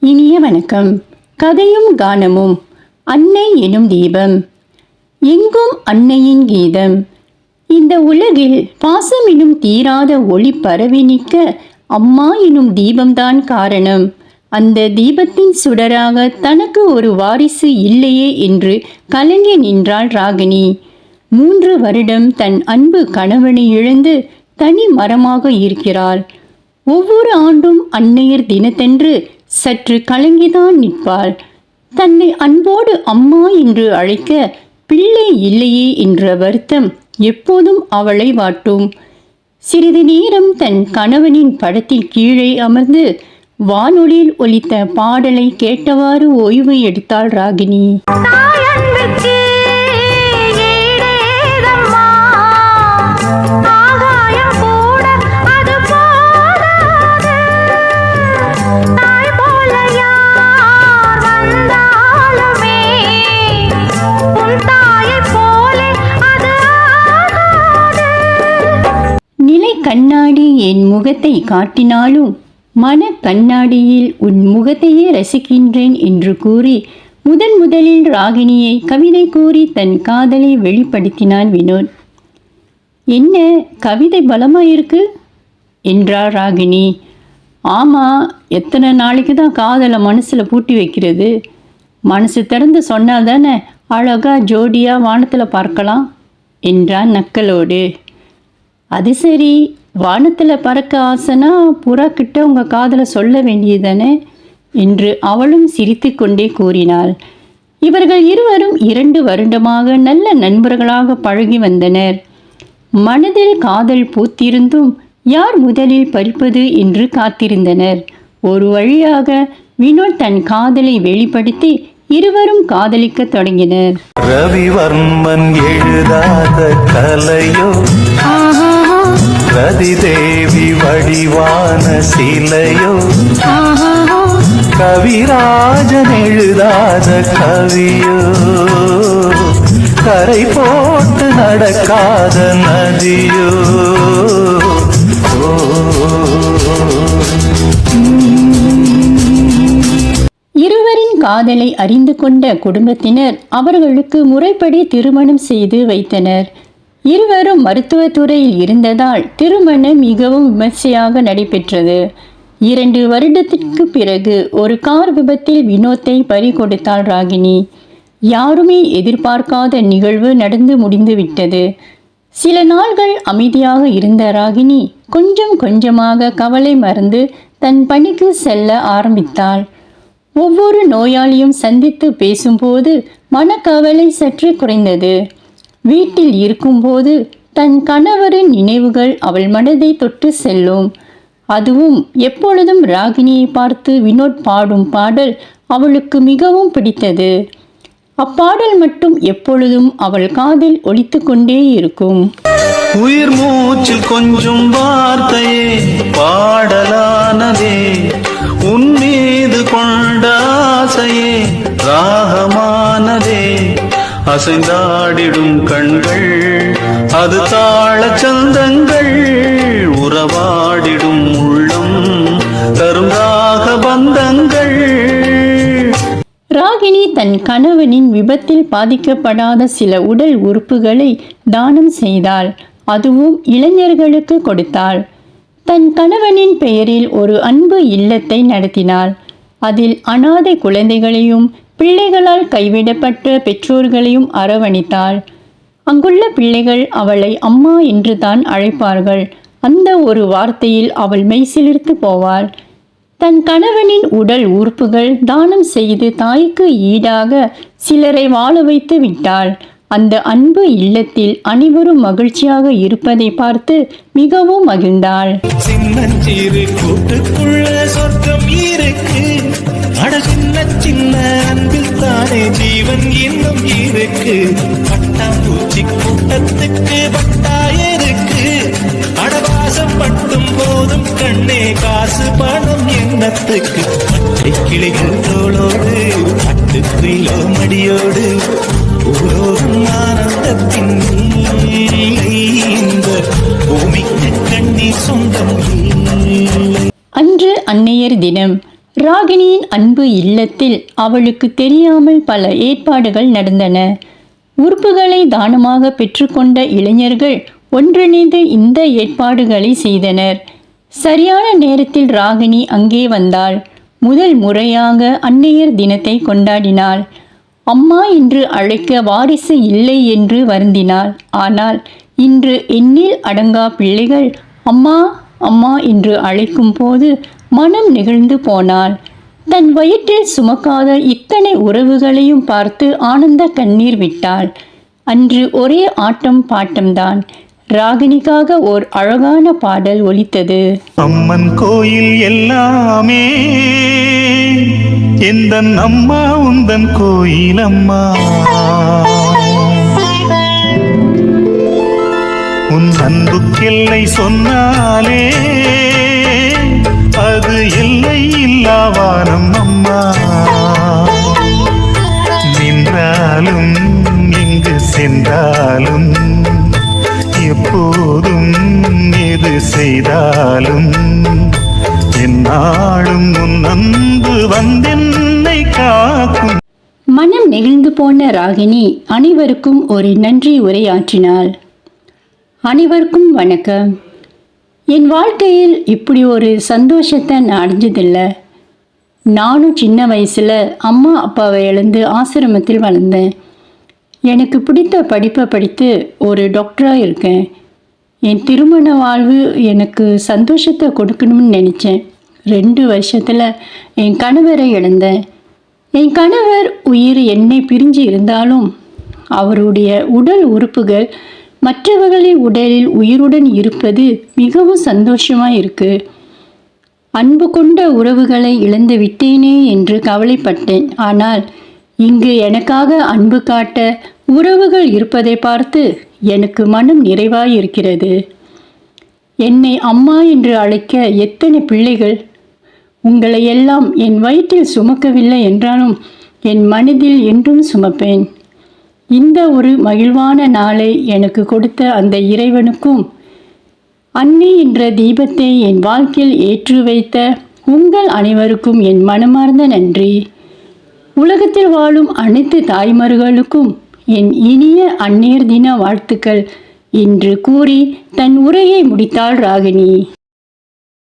இனிய வணக்கம். கதையும் கானமும். அன்னை எனும் தீபம். எங்கும் அன்னையின் கீதம். இந்த உலகில் பாசம் எனும் தீராத ஒளி பரவி நிற்க அம்மா எனும் தீபம்தான் காரணம். அந்த தீபத்தின் சுடராக தனக்கு ஒரு வாரிசு இல்லையே என்று கலங்கி நின்றாள் ராகினி மூன்று வருடம் தன் அன்பு கணவனை இழந்து தனி மரமாக இருக்கிறாள். ஒவ்வொரு ஆண்டும் அன்னையர் தினத்தன்று சற்று கலங்கிதான் நிற்பாள். தன்னை அன்போடு அம்மா என்று அழைக்க பிள்ளை இல்லையே என்ற வருத்தம் எப்போதும் அவளை வாட்டும். சிறிது நேரம் தன் கணவனின் படத்தில் கீழே அமர்ந்து வானொலியில் ஒலித்த பாடலை கேட்டவாறு ஓய்வு எடுத்தாள் ராகினி. கண்ணாடி என் முகத்தை காட்டினாலும் மன கண்ணாடியில் உன் முகத்தையே ரசிக்கின்றேன் என்று கூறி முதன் முதலில் ராகினியை கவிதை கூறி தன் காதலை வெளிப்படுத்தினான் வினோத். என்ன கவிதை பலமா இருக்கு என்றார் ராகினி ஆமாம் எத்தனை நாளைக்கு தான் காதலை மனசில் பூட்டி வைக்கிறது? மனசு திறந்து சொன்னால் தானே அழகா ஜோடியாக வானத்தில் பார்க்கலாம்? என்றான் நக்கலோடு. அது சரி வானத்தில் பறக்க ஆசைனா புறா கிட்ட உங்கள் காதலை சொல்ல வேண்டியதானே என்று அவளும் சிரித்துக்கொண்டே கூறினாள். இவர்கள் இருவரும் இரண்டு வருடமாக நல்ல நண்பர்களாக பழகி வந்தனர். மனதில் காதல் பூத்திருந்தும் யார் முதலில் பறிப்பது என்று காத்திருந்தனர். ஒரு வழியாக வினோத் தன் காதலை வெளிப்படுத்தி இருவரும் காதலிக்கத் தொடங்கினர். ரவிவர்மன் எழுதாத கலையோ சரஸ்வதி தேவி வடிவான சிலையோ? கவிராஜன் எழுதாத கவியோ? கரை போட்டு நடக்காத நதியோ? இருவரின் காதலை அறிந்து கொண்ட குடும்பத்தினர் அவர்களுக்கு முறைப்படி திருமணம் செய்து வைத்தனர். இருவரும் மருத்துவத்துறையில் இருந்ததால் திருமணம் மிகவும் விமர்சையாக நடைபெற்றது. இரண்டு வருடத்திற்கு பிறகு ஒரு கார் விபத்தில் வினோத்தை பறி கொடுத்தாள் ராகினி. யாருமே எதிர்பார்க்காத நிகழ்வு நடந்து முடிந்துவிட்டது சில நாள்கள் அமைதியாக இருந்த ராகினி கொஞ்சம் கொஞ்சமாக கவலை மறந்து தன் பணிக்கு செல்ல ஆரம்பித்தாள். ஒவ்வொரு நோயாளியும் சந்தித்து பேசும்போது மனக்கவலை சற்று குறைந்தது. வீட்டில் இருக்கும்போது தன் கணவரின் நினைவுகள் அவள் மனதை தொட்டு செல்லும். அதுவும் எப்பொழுதும் ராகினியை பார்த்து வினோத் பாடும் பாடல் அவளுக்கு மிகவும் பிடித்தது. அப்பாடல் மட்டும் எப்பொழுதும் அவள் காதில் ஒழித்து கொண்டே இருக்கும். உயிர் மூச்சில் கொஞ்சம் வார்த்தையே பாடலானதே. உன் மீது கொண்ட ஆசையே ராகமானதே. அசைந்தாடிடும் கண்கள் அது தாழ சந்தங்கள் உறவாடிடும் உள்ளம் தருங்காக பந்தங்கள். ராகினி தன் கணவனின் விபத்தில் பாதிக்கப்படாத சில உடல் உறுப்புகளை தானம் செய்தாள். அதுவும் இளைஞர்களுக்கு கொடுத்தாள். தன் கணவனின் பெயரில் ஒரு அன்பு இல்லத்தை நடத்தினாள். அதில் அனாதை குழந்தைகளையும் பிள்ளைகளால் கைவிடப்பட்ட பெற்றோர்களையும் அரவணைத்தாள். அங்குள்ள பிள்ளைகள் அவளை அம்மா என்று தான் அழைப்பார்கள். அந்த ஒரு வார்த்தையில் அவள் மெய்சிலிர்த்து போவாள். தன் கணவனின் உடல் உறுப்புகள் தானம் செய்து தாய்க்கு ஈடாக சிலரை வாழ வைத்து விட்டாள். அந்த அன்பு இல்லத்தில் அனைவரும் மகிழ்ச்சியாக இருப்பதை பார்த்து மிகவும் மகிழ்ந்தாள். சின்னஞ்சிறு கூட்டுக்குள்ள சொர்க்கம் இருக்கு. அட சின்ன சின்ன அன்பில் தானே ஜீவன் இன்னும் இருக்கு. பட்டாம்பூச்சி கூட்டத்துக்கு பட்டாயிருக்கு அடவாசம் பட்டும் போதும் கண்ணே காசு பணம் எண்ணத்துக்கு பச்சை கிளிகள் தோளோடு பட்டு மடியோடு உலோகம் ஆனந்தத்தின் இந்த பூமிக்கு கண்ணீர் சொந்தம் அன்று அன்னையர் தினம் ராகினியின் அன்பு இல்லத்தில் அவளுக்கு தெரியாமல் பல ஏற்பாடுகள் நடந்தன. உறுப்புகளை தானமாக பெற்றுக்கொண்ட இளைஞர்கள் ஒன்றிணைந்து இந்த ஏற்பாடுகளை செய்தனர். சரியான நேரத்தில் ராகினி அங்கே வந்தாள். முதல் முறையாக அன்னையர் தினத்தை கொண்டாடினாள். அம்மா என்று அழைக்க வாரிசு இல்லை என்று வருந்தினாள். ஆனால் இன்று எண்ணில் அடங்கா பிள்ளைகள் அம்மா அம்மா என்று அழைக்கும் போது மனம் நெகிழ்ந்து போனாள். தன் வயிற்றில் சுமக்காத இத்தனை உறவுகளையும் பார்த்து ஆனந்த கண்ணீர் விட்டாள். அன்று ஒரே ஆட்டம் பாட்டம்தான். ராகினிக்காக ஓர் அழகான பாடல் ஒலித்தது. அம்மன் கோயில் எல்லாமே எந்த அம்மா உந்தன் கோயில் அம்மா. உன் அன்புக்கெல்லை சொன்னாலே அது எல்லை இல்லாவாரம் அம்மா. நின்றாலும் எங்கு சென்றாலும் எப்போதும் எது செய்தாலும் என்னாலும் உன் அன்பு வந்தென்னை காக்கும். மனம் நெகிழ்ந்து போன ராகினி அனைவருக்கும் ஒரு நன்றி உரையாற்றினாள். அனைவருக்கும் வணக்கம். என் வாழ்க்கையில் இப்படி ஒரு சந்தோஷத்தை நான் அடைஞ்சதில்லை. நானும் சின்ன வயசில் அம்மா அப்பாவை இழந்து ஆசிரமத்தில் வளர்ந்தேன். எனக்கு பிடித்த படிப்பை படித்து ஒரு டாக்டராக இருக்கேன். என் திருமண வாழ்வு எனக்கு சந்தோஷத்தை கொடுக்கணும்னு நினச்சேன். ரெண்டு வருஷத்தில் என் கணவரை இழந்தேன். என் கணவர் உயிர் என்னை பிரிஞ்சு இருந்தாலும் அவருடைய உடல் உறுப்புகள் மற்றவர்களின் உடலில் உயிருடன் இருப்பது மிகவும் சந்தோஷமாக இருக்குது அன்பு கொண்ட உறவுகளை இழந்து விட்டேனே என்று கவலைப்பட்டேன். ஆனால் இங்கு எனக்காக அன்பு காட்ட உறவுகள் இருப்பதை பார்த்து எனக்கு மனம் நிறைவாயிருக்கிறது. என்னை அம்மா என்று அழைக்க எத்தனை பிள்ளைகள்? உங்களை எல்லாம் என் வயிற்றில் சுமக்கவில்லை என்றாலும் என் மனதில் என்றும் சுமப்பேன். இந்த ஒரு மகிழ்வான நாளை எனக்கு கொடுத்த அந்த இறைவனுக்கும் அன்னி என்ற தீபத்தை என் வாழ்க்கையில் ஏற்று வைத்த உங்கள் அனைவருக்கும் என் மனமார்ந்த நன்றி. உலகத்தில் வாழும் அனைத்து தாய்மார்களுக்கும் என் இனிய அன்னையர் தின வாழ்த்துக்கள் என்று கூறி தன் உரையை முடித்தாள் ராகினி.